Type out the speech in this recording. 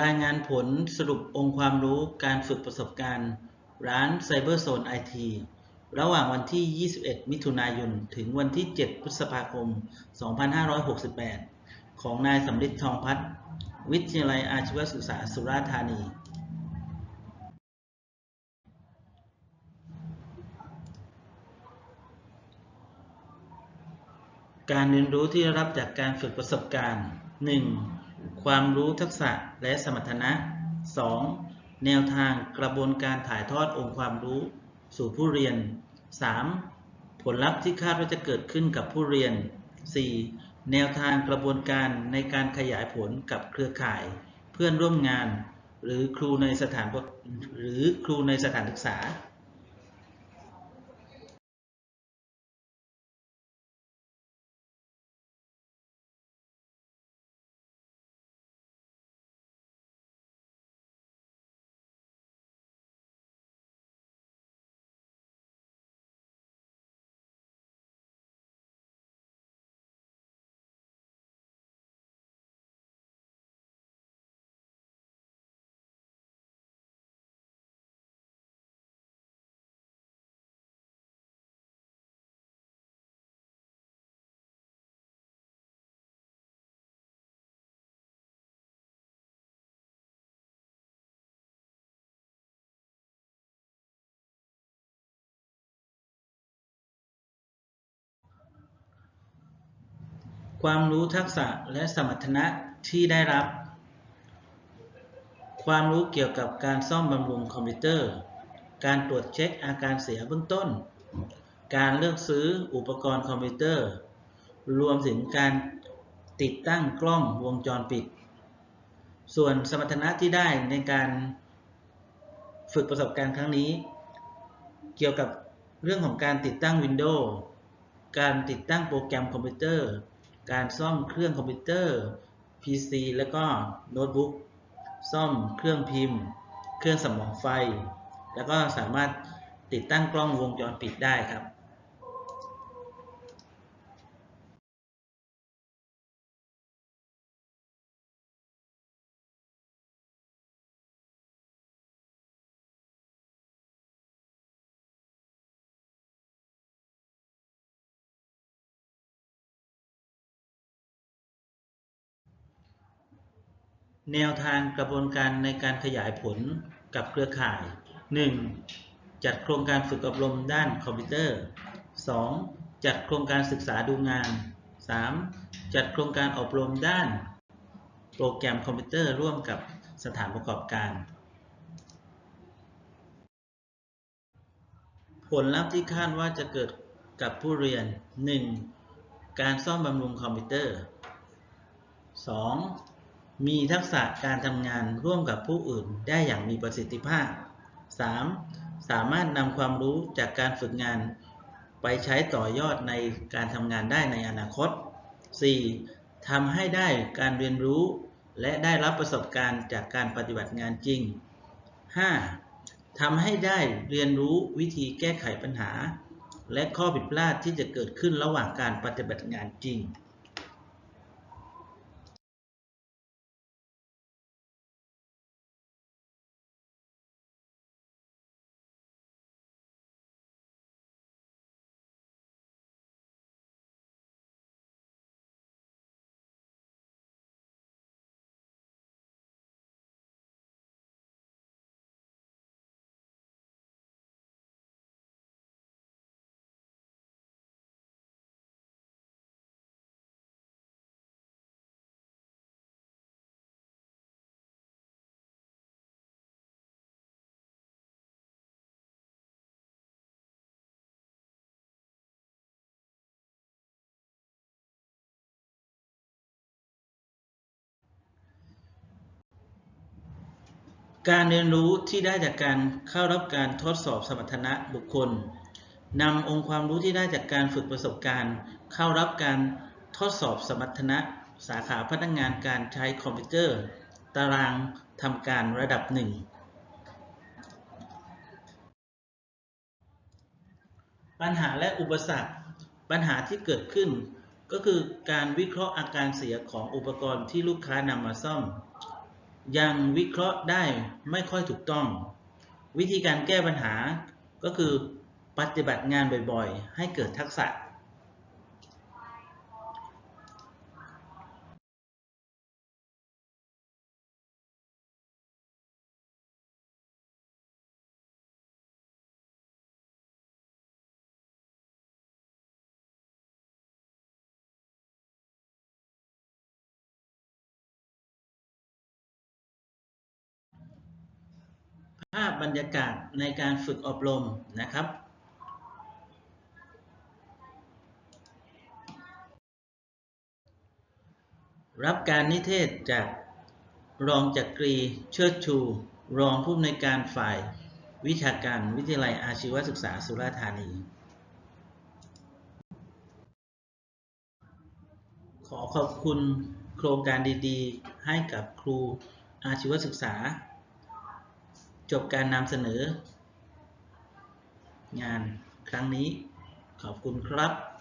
รายงานผลสรุปองค์ความรู้การฝึกประสบการณ์ ร้านไซเบอร์โซนไอทีระหว่างวันที่ 21 มิถุนายน ถึงวันที่ 7 พฤษภาคม 2568 ของนายสำริดทองพัฒน์วิทยาลัยอาชีวศึกษาสุราษฎร์ธานี การเรียนรู้ที่ได้รับจากการฝึกประสบการณ์ 1. ความรู้ทักษะและสมรรถนะ 2. แนวทางกระบวนการถ่ายทอดองค์ความรู้ สู่ผู้เรียน 3. ผลลัพธ์ที่คาดว่าจะเกิดขึ้นกับผู้เรียน 4. แนวทางกระบวนการในการขยายผลกับเครือข่าย เพื่อนร่วมงาน หรือครูในสถานหรือครูในสถานศึกษา ความรู้ทักษะและสมรรถนะที่ได้รับ ความรู้เกี่ยวกับการซ่อมบำรุงคอมพิวเตอร์ การตรวจเช็คอาการเสียเบื้องต้น การเลือกซื้ออุปกรณ์คอมพิวเตอร์ รวมถึงการติดตั้งกล้องวงจรปิด ส่วนสมรรถนะที่ได้ในการฝึกประสบการณ์ครั้งนี้ เกี่ยวกับเรื่องของการติดตั้ง Windows การติดตั้งโปรแกรมคอมพิวเตอร์ การซ่อมเครื่องคอมพิวเตอร์ PC แล้วก็โน้ตบุ๊ก ซ่อมเครื่องพิมพ์ เครื่องสำรองไฟ แล้วก็สามารถติดตั้งกล้องวงจรปิดได้ครับ แนวทางกระบวนการในการขยายผลกับเครือข่าย 1. จัดโครงการฝึกอบรมด้านคอมพิวเตอร์ 2. จัดโครงการศึกษาดูงาน 3. จัดโครงการอบรมด้าน โปรแกรมคอมพิวเตอร์ร่วมกับสถานประกอบการ ผลลัพธ์ที่คาดว่าจะเกิดกับผู้เรียน 1. การซ่อมบำรุงคอมพิวเตอร์ 2. มีทักษะการทำงานร่วมกับผู้อื่นได้อย่างมีประสิทธิภาพ 3. สามารถนำความรู้จากการฝึกงานไปใช้ต่อยอดในการทำงานได้ในอนาคต 4. ทำให้ได้การเรียนรู้ และได้รับประสบการณ์จากการปฏิบัติงานจริง 5. ทำให้ได้เรียนรู้วิธีแก้ไขปัญหา และข้อผิดพลาดที่จะเกิดขึ้นระหว่างการปฏิบัติงานจริง การเรียนรู้ที่ได้จากการเข้ารับการทดสอบสมรรถนะบุคคลนำองค์ความรู้ที่ได้จากการฝึกประสบการณ์ เข้ารับการทดสอบสมรรถนะสาขาพนักงานการใช้คอมพิวเตอร์ ตารางทำการระดับหนึ่งปัญหาและอุปสรรค ปัญหาที่เกิดขึ้น ก็คือการวิเคราะห์อาการเสียของอุปกรณ์ที่ลูกค้านำมาซ่อม ยังวิเคราะห์ได้ไม่ค่อยถูกต้อง วิธีการแก้ปัญหาก็คือปฏิบัติงานบ่อยๆ ให้เกิดทักษะ บรรยากาศในการฝึกอบรมนะครับรับการนิเทศจากรองจักรีเชิดชู รองผู้อำนวยการฝ่ายวิชาการวิทยาลัยอาชีวศึกษาสุราษฎร์ธานี ขอขอบคุณโครงการดีๆ ให้กับครูอาชีวศึกษา จบการนำเสนอ งานครั้งนี้ขอบคุณครับ